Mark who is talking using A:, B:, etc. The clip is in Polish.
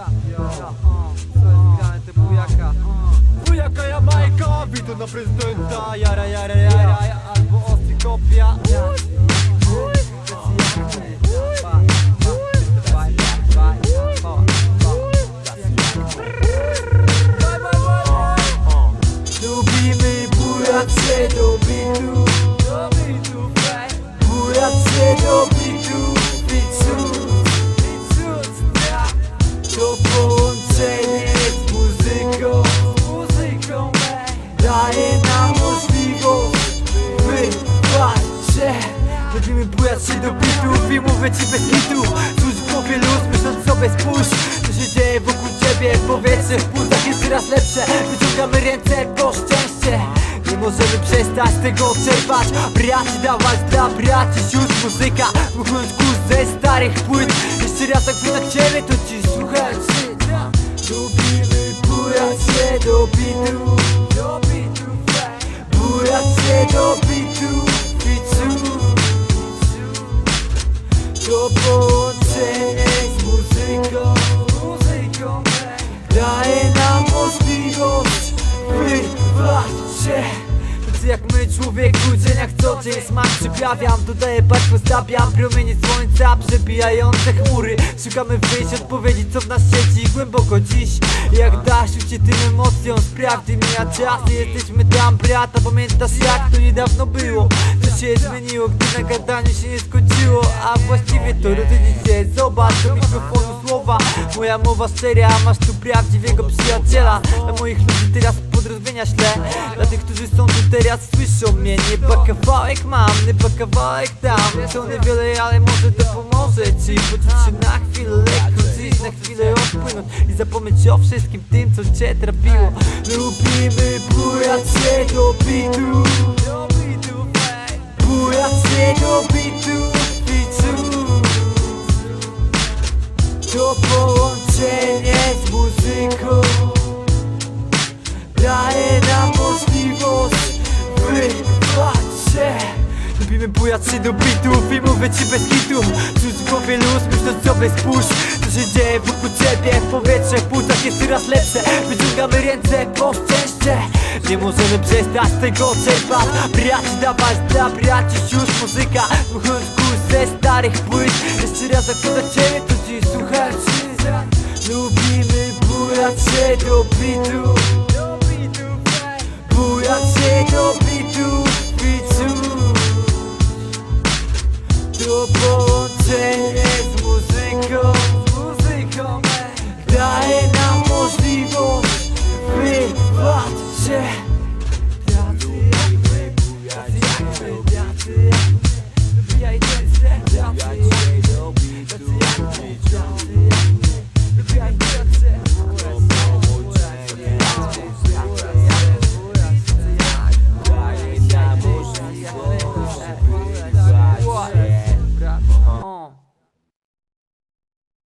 A: Ja, ja, o, co jest grane, te bujaka?
B: Bujaka Jamajka, witam na prezydenta. Jara, jara, jara
A: Albo ostry kopia.
B: Lubimy bujać się do bitu Bujać się do bitu Lubimy bujać się do bitu I mówię ci bez kitu. Czuć w głowie luz, myśląc sobie spójrz Co się dzieje wokół ciebie. Powietrze w płucach jest coraz lepsze. Wyciągamy ręce po szczęście. Nie możemy przestać tego czerpać Braci dawać dla braci sióstr muzyka. Wychłonąć kurs ze starych płyt. Jeszcze raz jak pyta ciebie to To połączenie z muzyką Daje nam możliwość Wyrwać się. Jak my człowieku, dzieniach co dzień smak przyprawiam. Dodaję patrz, postawiam promienie słońca Przebijające chmury. Szukamy wyjść, odpowiedzi co w nas siedzi Głęboko dziś. Jak dasz ucie tym emocjom Sprawdy mija czas jesteśmy tam brata. Pamiętasz jak to niedawno było? Co się zmieniło, gdy na gadaniu się nie skończyło A właściwie to się Zobacz do mikrofonu słowa. Moja mowa szczera, masz tu prawdziwego przyjaciela. Dla moich ludzi teraz podrobienia ślę Dla tych, którzy są tu teraz słyszą mnie Nieba kawałek mam, nieba kawałek tam To niewiele, ale może to pomoże Ci poczuć się na chwilę lekko Dziś na chwilę odpłynąć I zapomnieć o wszystkim tym, co cię trapiło Lubimy bujać się do bitu Bujać się do Bitu Lubimy bujać się do bitów i mówię ci bez kitów Czuć w głowie luz, myśl to sobie spójrz. Co się dzieje wokół ciebie, powietrze w płucach jest coraz lepsze. Wyciągamy ręce po szczęście. Nie możemy przestać tego czerpać Braci dawać dla braci już muzyka. Słuchając kurs ze starych płyt. Jeszcze raz zakładać ciebie, to dziś słuchaj. Lubimy bujać się do bitów. Bujać się do bitów. say